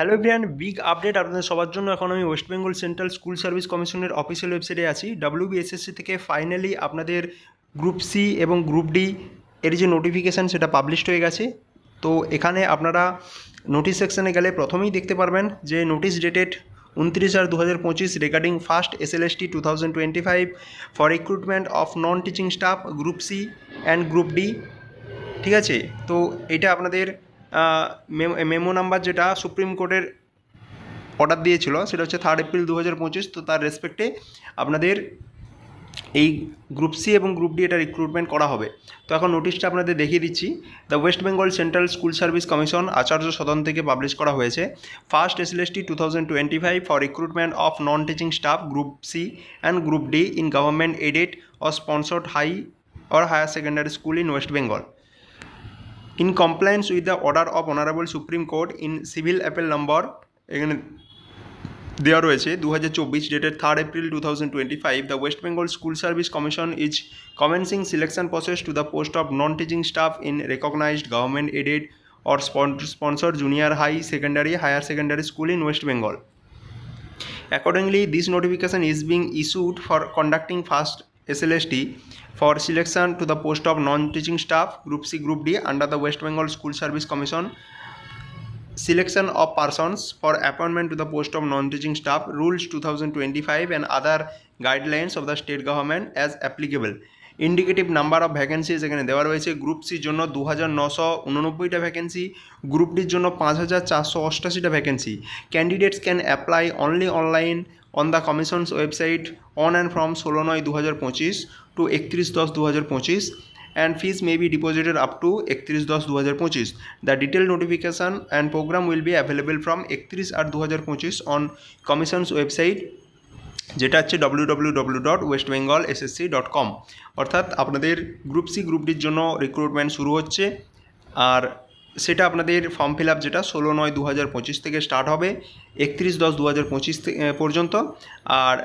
Hello everyone big update আপনাদের সবার জন্য। এখন আমি West Bengal central school service কমিশনের অফিসিয়াল ওয়েবসাইটে আছি। ডাব্লিউবিএসএসসি থেকে ফাইনালি আপনাদের গ্রুপ সি এবং গ্রুপ ডি এর যে নোটিফিকেশান সেটা পাবলিশড হয়ে গেছে। তো এখানে আপনারা নোটিশ সেকশানে গেলে প্রথমেই দেখতে পারবেন যে নোটিশ ডেটেড উনত্রিশ আর দু হাজার পঁচিশ regarding first S L S T two thousand twenty five for recruitment of non teaching staff group C and group D ঠিক আছে? তো এটা আপনাদের মেমো নাম্বার যেটা সুপ্রিম কোর্টের অর্ডার দিয়েছিল, সেটা হচ্ছে থার্ড এপ্রিল দু হাজার পঁচিশ, তো তার রেসপেক্টে আপনাদের এই গ্রুপ সি এবং গ্রুপ ডি এটা রিক্রুটমেন্ট করা হবে। তো এখন নোটিশটা আপনাদের দেখিয়ে দিচ্ছি। The West Bengal central school service commission Acharya Sadan থেকে পাবলিশ করা হয়েছে। First SLST two thousand twenty five for recruitment of non teaching staff group C and group D in government aided or sponsored high or higher secondary school in West Bengal. In compliance with the order of honourable supreme court in civil appeal number এখানে দেওয়া রয়েছে দু হাজার চব্বিশ ডেটের third April two thousand twenty five the West Bengal school service commission is commencing selection process to the post of non teaching staff in recognised government aided or sponsor junior high secondary higher secondary school in West Bengal accordingly this notification is being issued for conducting first SLST for selection to the post of non-teaching staff Group C Group D under the West Bengal School Service Commission selection of persons for appointment to the post of non-teaching staff rules 2025 and other guidelines of the state government as applicable indicative number of vacancies এখানে দেওয়া রয়েছে group সির জন্য দু হাজার নশো উননব্বইটা vacancy group ডির জন্য পাঁচ হাজার চারশো অষ্টাশিটা vacancy candidates can apply only online on the commission's website on and from ষোলো নয় দু হাজার পঁচিশ টু একত্রিশ দশ দু হাজার পঁচিশ and fees may be deposited up to একত্রিশ দশ দু হাজার পঁচিশ। The detail notification and programme will be available from একত্রিশ আট দু হাজার পঁচিশ অন কমিশনস ওয়েবসাইট যেটা হচ্ছে W W W dot West Bengal SSC dot com অর্থাৎ আপনাদের গ্রুপ সি গ্রুপটির জন্য রিক্রুটমেন্ট শুরু হচ্ছে। আর সেটা আপনাদের ফর্ম ফিল আপ যেটা ষোলো নয় দু হাজার পঁচিশ থেকে স্টার্ট হবে, একত্রিশ দশ দু হাজার পঁচিশ পর্যন্ত। আর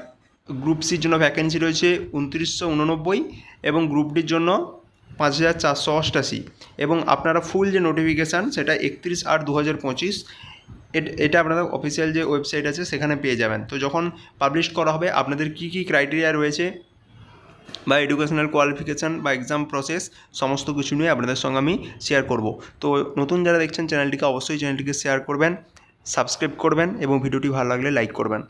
গ্রুপ সির জন্য ভ্যাকেন্সি রয়েছে উনত্রিশশো উননব্বই এবং গ্রুপ ডির জন্য পাঁচ হাজার চারশো অষ্টাশি। এবং আপনারা ফুল যে নোটিফিকেশান সেটা একত্রিশ আট দু হাজার পঁচিশ, এটা আপনাদের অফিসিয়াল যে ওয়েবসাইট আছে সেখানে পেয়ে যাবেন। তো যখন পাবলিশ করা হবে, আপনাদের কী কী ক্রাইটেরিয়া রয়েছে বা এডুকেশনাল কোয়ালিফিকেশান বা এক্সাম প্রসেস সমস্ত কিছু নিয়ে আপনাদের সঙ্গে আমি শেয়ার করব। তো নতুন যারা দেখছেন চ্যানেলটিকে অবশ্যই চ্যানেলটিকে শেয়ার করবেন সাবস্ক্রাইব করবেন এবং ভিডিওটি ভালো লাগলে লাইক করবেন।